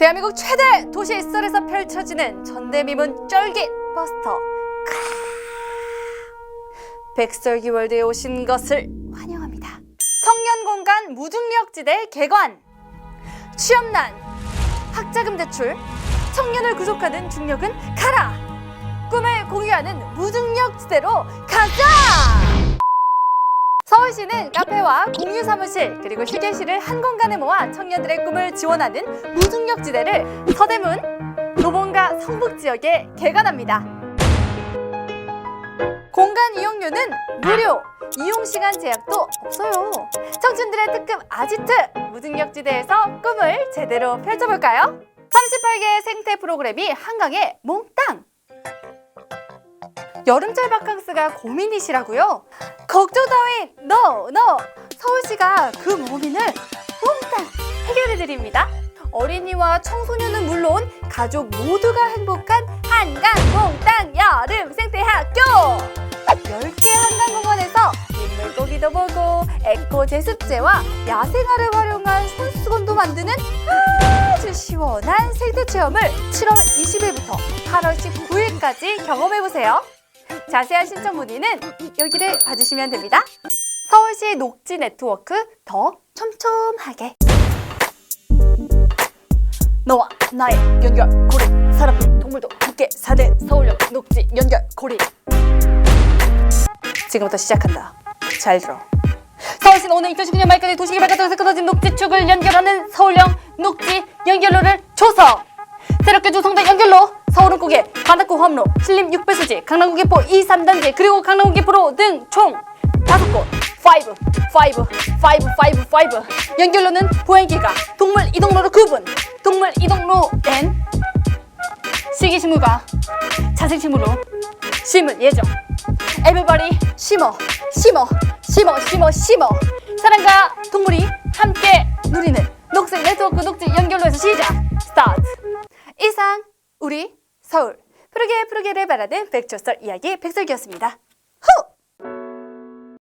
대한민국 최대 도시 썰에서 펼쳐지는 전대미문 쫄깃 버스터. 백설기 월드에 오신 것을 환영합니다. 청년 공간 무중력지대 개관. 취업난 학자금 대출 청년을 구속하는 중력은 가라. 꿈을 공유하는 무중력지대로 가자 서울시는 카페와 공유 사무실 그리고 휴게실을 한 공간에 모아 청년들의 꿈을 지원하는 무중력 지대를 서대문, 도봉과 성북 지역에 개관합니다. 공간 이용료는 무료, 이용 시간 제약도 없어요. 청춘들의 특급 아지트 무중력 지대에서 꿈을 제대로 펼쳐볼까요? 38개의 생태 프로그램이 한강에 몽땅! 여름철 바캉스가 고민이시라고요? 걱정 따윈 no no 서울시가 그 고민을 몽땅 해결해 드립니다. 어린이와 청소년은 물론 가족 모두가 행복한 한강 몽땅 여름 생태학교 10개 한강 공원에서 민물고기도 보고 에코 제습제와 야생화를 활용한 손수건도 만드는 아주 시원한 생태 체험을 7월 20일부터 8월 19일까지 경험해 보세요. 자세한 신청 문의는 여기를 봐주시면 됩니다. 서울시 녹지 네트워크 더 촘촘하게 너와 나의 연결 고리 사람도 동물도 함께 사는 서울역 녹지 연결 고리 지금부터 시작한다. 잘 들어. 서울시는 오늘 2019년 말까지 도시계 발전에서 끊어진 녹지축을 연결하는 서울역 녹지 연결로를 조성 새롭게 조성된 연결로 서울은 고개, 관악구 화암로, 신림 6배수지, 강남구 개포 2, 3단지, 그리고 강남구 개포로 등 총 다섯 곳, 5, 5, 5, 5, 5 연결로는 보행기가 동물 이동로로 구분, 동물 이동로엔 시기식물과 자생식물로 심을 예정. 에브바리 심어, 심어, 심어, 심어, 심어. 사람과 동물이 함께 누리는 녹색 네트워크 녹지 연결로에서 시작. 스타트. 이상 우리 서울 푸르게 푸르게를 바라는 백조설 이야기 백설기였습니다.